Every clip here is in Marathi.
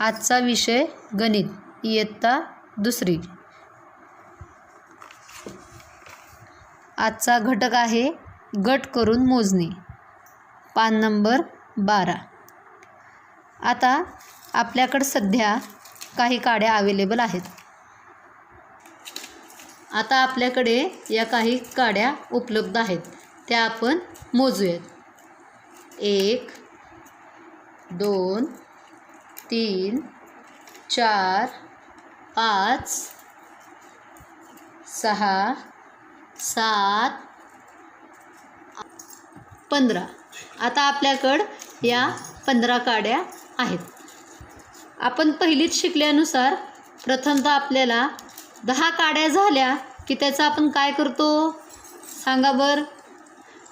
आजचा विषय गणित. इयत्ता दुसरी. आजचा घटक आहे गट करून मोजणे. पान नंबर बारा. आता आपल्याकडं सध्या काही काड्या अवेलेबल आहेत. आता आपल्याकडे या काही काड्या उपलब्ध आहेत. त्या आपण मोजूयात. एक दोन तीन चार पाच सहा सात पंधरा. आता आपल्याकडं या पंधरा काड्या आहेत. आपण पहिलीच शिकल्यानुसार प्रथमतः आपल्याला दहा काड्या झाल्या की त्याचा आपण काय करतो? सांगा बरं.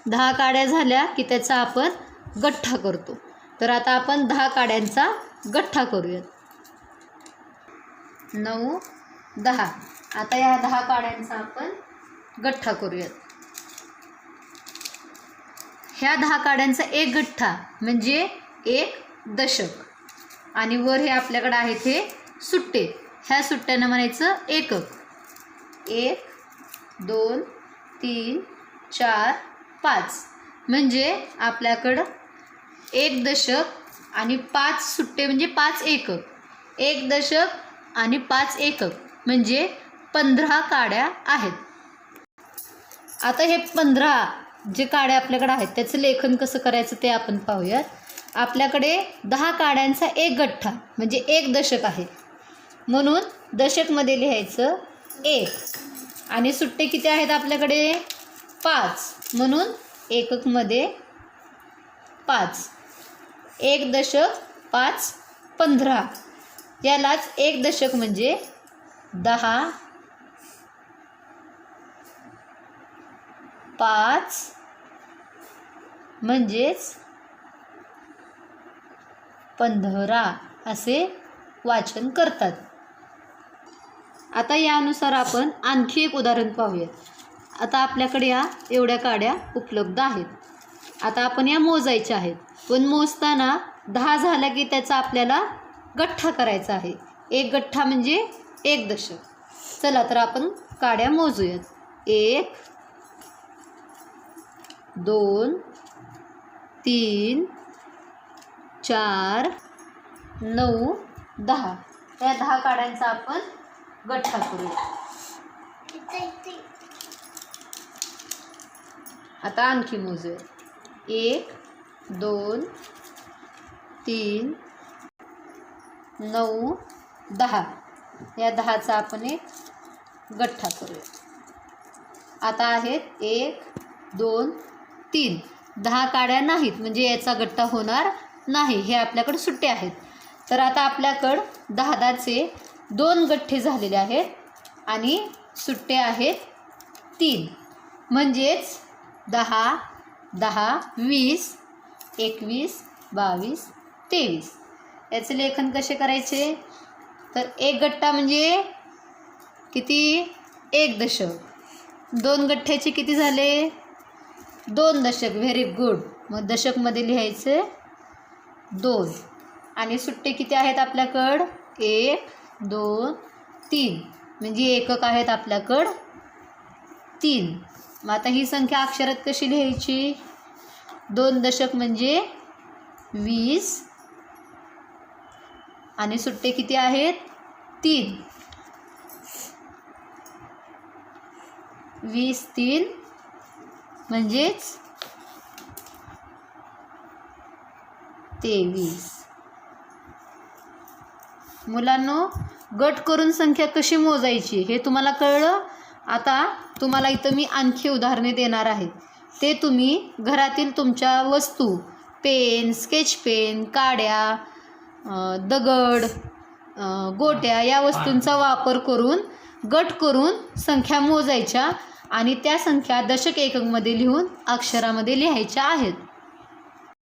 दहा काड्या झाल्या की त्याचा आपण गठ्ठा करतो. तर आता आपण दहा काड्यांचा गठ्ठा करूयात. नऊ दहा. आता या दहा काड्यांचा आपण गठ्ठा करूयात. ह्या दहा काड्यांचा एक गठ्ठा म्हणजे एक दशक. आणि वर हे आपल्याकडे आहेत हे सुट्टे. ह्या सुट्ट्यांना म्हणायचं एकक. एक दोन तीन चार पाच. म्हणजे आपल्याकडं एक दशक आणि पाच सुट्टे म्हणजे पाच एकक एक दशक आणि पाच एकक म्हणजे पंधरा काड्या आहेत. आता हे पंधरा जे काड्या आपल्याकडे आहेत त्याचं लेखन कसं करायचं ते आपण पाहूयात. आपल्याकडे दहा काड्यांचा एक गठ्ठा म्हणजे एक दशक आहे. म्हणून दशकमध्ये लिहायचं एक. आणि सुट्टे किती आहेत आपल्याकडे? पाच. म्हणून एककमध्ये पाच. एक दशक पाच पंधरा. यालाच एक दशक म्हणजे दहा. पाच म्हणजेच पंधरा असे वाचन करतात. आता यानुसार आपण आणखी एक उदाहरण पाहूया आता आपल्याकडे या एवढ्या काड्या उपलब्ध आहेत. आता आपण या मोजायच्या आहेत. पण मोजताना दहा झाला की त्याचा आपल्याला गठ्ठा करायचा आहे. एक गठ्ठा म्हणजे एक दशक. चला तर आपण काड्या मोजूयात. एक दोन तीन चार नऊ दहा. या दहा काड्यांचा आपण गठ्ठा करूया. आता आणखी मोजूया. एक दोन तीन नऊ दहा. या दहाचा आपण एक गठ्ठा करूया. आता आहेत एक दोन तीन. दहा काड्या नाहीत म्हणजे याचा गठ्ठा होणार नाही. हे आपल्याकडे सुट्टे आहेत. तर आता आपल्याकडं दहा दहाचे दोन गठ्ठे झालेले आहेत आणि सुट्टे आहेत तीन. म्हणजेच दहा दहा वीस एकवीस बावीस तेवीस. याचे लेखन कसे करायचे? तर एक गट्टा म्हणजे किती? एक दशक. दोन गठ्ठ्याचे किती झाले? दोन दशक. व्हेरी गुड मग दशकमध्ये लिहायचे दोन. आणि सुट्टे किती आहेत आपल्याकडं? एक दोन तीन. म्हणजे एकक आहेत आपल्याकडं तीन. मग आता ही संख्या अक्षरात कशी लिहायची? दोन दशक म्हणजे वीस. आणि सुट्टे किती आहेत? तीन. वीस तीन म्हणजेच तेवीस. मुलांनो गट करून संख्या कशी मोजायची हे तुम्हाला कळलं? आता तुम्हाला इथं मी आणखी उदाहरणे देणार आहे. ते तुम्ही घरातील तुमच्या वस्तू पेन स्केच पेन काड्या दगड गोट्या या वस्तूंचा वापर करून गट करून संख्या मोजायच्या आणि त्या संख्या दशक एककमध्ये लिहून अक्षरामध्ये लिहायच्या आहेत.